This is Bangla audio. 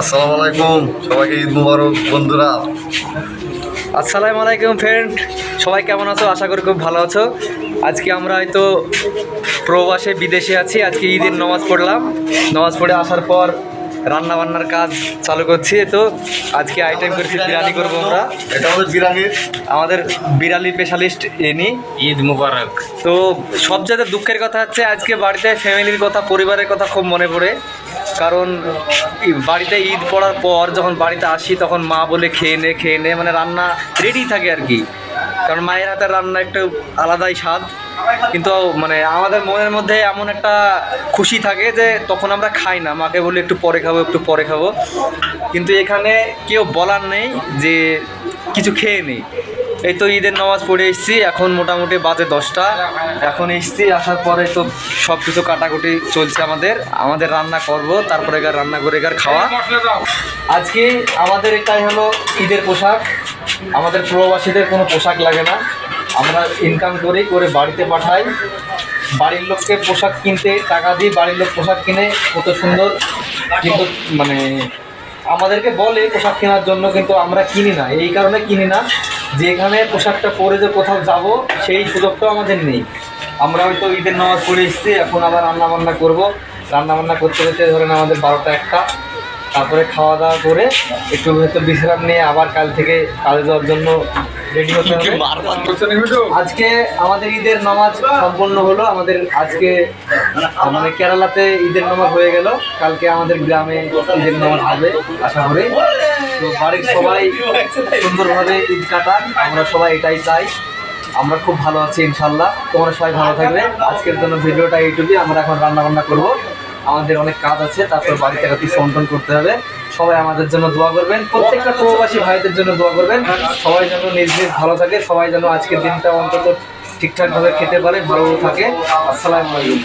আসসালামু আলাইকুম। সবাইকে ঈদ মুবারক। বন্ধুরা আসসালামু আলাইকুম ফ্রেন্ড সবাই কেমন আছো? আশা করি খুব ভালো আছো। আজকে আমরা হয়তো প্রবাসে বিদেশে আছি। আজকে ঈদের নামাজ পড়লাম। নামাজ পড়ে আসার পর রান্না বান্নার কাজ চালু করছি। তো আজকে আইটেম করেছি বিরিয়ানি করব আমরা। এটা আমাদের বিরাঙ্গের আমাদের বিড়ালি স্পেশালিস্ট এনি ঈদ মুবারক। তো সবচেয়ে দুঃখের কথা হচ্ছে আজকে বাড়িতে ফ্যামিলির কথা পরিবারের কথা খুব মনে পড়ে। কারণ বাড়িতে ঈদ পড়ার পর যখন বাড়িতে আসি তখন মা বলে খেয়ে নে খেয়ে নে মানে রান্না রেডি থাকে আর কি। কারণ মায়ের হাতের রান্না একটু আলাদাই স্বাদ। কিন্তু মানে আমাদের মনের মধ্যে এমন একটা খুশি থাকে যে তখন আমরা খাই না। মাকে বলি একটু পরে খাব, একটু পরে খাব। কিন্তু এখানে কেউ বলার নেই যে কিছু খেয়ে নেই। এই তো ঈদের নামাজ পড়ে এসেছি, এখন মোটামুটি বাজে দশটা। এখন এসেছি, আসার পরে তো সব কিছু কাটাকুটি চলছে আমাদের। আমাদের রান্না করব, তারপরে এগার রান্না করে এগার খাওয়া। আজকে আমাদের এটাই হলো ঈদের পোশাক। আমাদের প্রবাসীদের কোনো পোশাক লাগে না। আমরা ইনকাম করি, করে বাড়িতে পাঠাই। বাড়ির লোককে পোশাক কিনতে টাকা দিই, বাড়ির লোক পোশাক কিনে, কত সুন্দর। কিন্তু মানে আমাদেরকে বলে পোশাক কেনার জন্য, কিন্তু আমরা কিনি না। এই কারণে কিনি না। যে এখানে পোশাকটা পরে যে কোথাও যাব, সেই সুযোগটাও আমাদের নেই। আমরা হয়তো ঈদের নামাজ পড়ে এসেছি, এখন আবার রান্নাবান্না করব। রান্নাবান্না করতে করতে ধরেন আমাদের বারোটা একটা। তারপরে খাওয়া দাওয়া করে একটু হয়তো বিশ্রাম নিয়ে আবার কাল থেকে কাজে যাওয়ার জন্য রেডি হতে হবে। আজকে আমাদের ঈদের নামাজ সম্পন্ন হলো। আমাদের আজকে মানে কেরালাতে ঈদের নামাজ হয়ে গেল। কালকে আমাদের গ্রামে ঈদের নামাজ হবে, আশা করি। তো বাড়ির সবাই সুন্দরভাবে ঈদ কাটান আমরা সবাই এটাই চাই। আমরা খুব ভালো আছি, ইনশাল্লাহ। তোমরা সবাই ভালো থাকবে। আজকের জন্য ভিডিওটা এইটুকুই। আমরা এখন রান্না বান্না করব। আমাদের অনেক কাজ আছে, তারপর বাড়িতে একটু সন্তান করতে হবে। সবাই আমাদের জন্য দোয়া করবেন, প্রত্যেকটা প্রবাসী ভাইদের জন্য দোয়া করবেন। সবাই যেন নিজ নিজ ভালো থাকে, সবাই যেন আজকের দিনটা অন্তত ঠিকঠাকভাবে খেতে পারে, ভালো থাকে। আসসালামু আলাইকুম।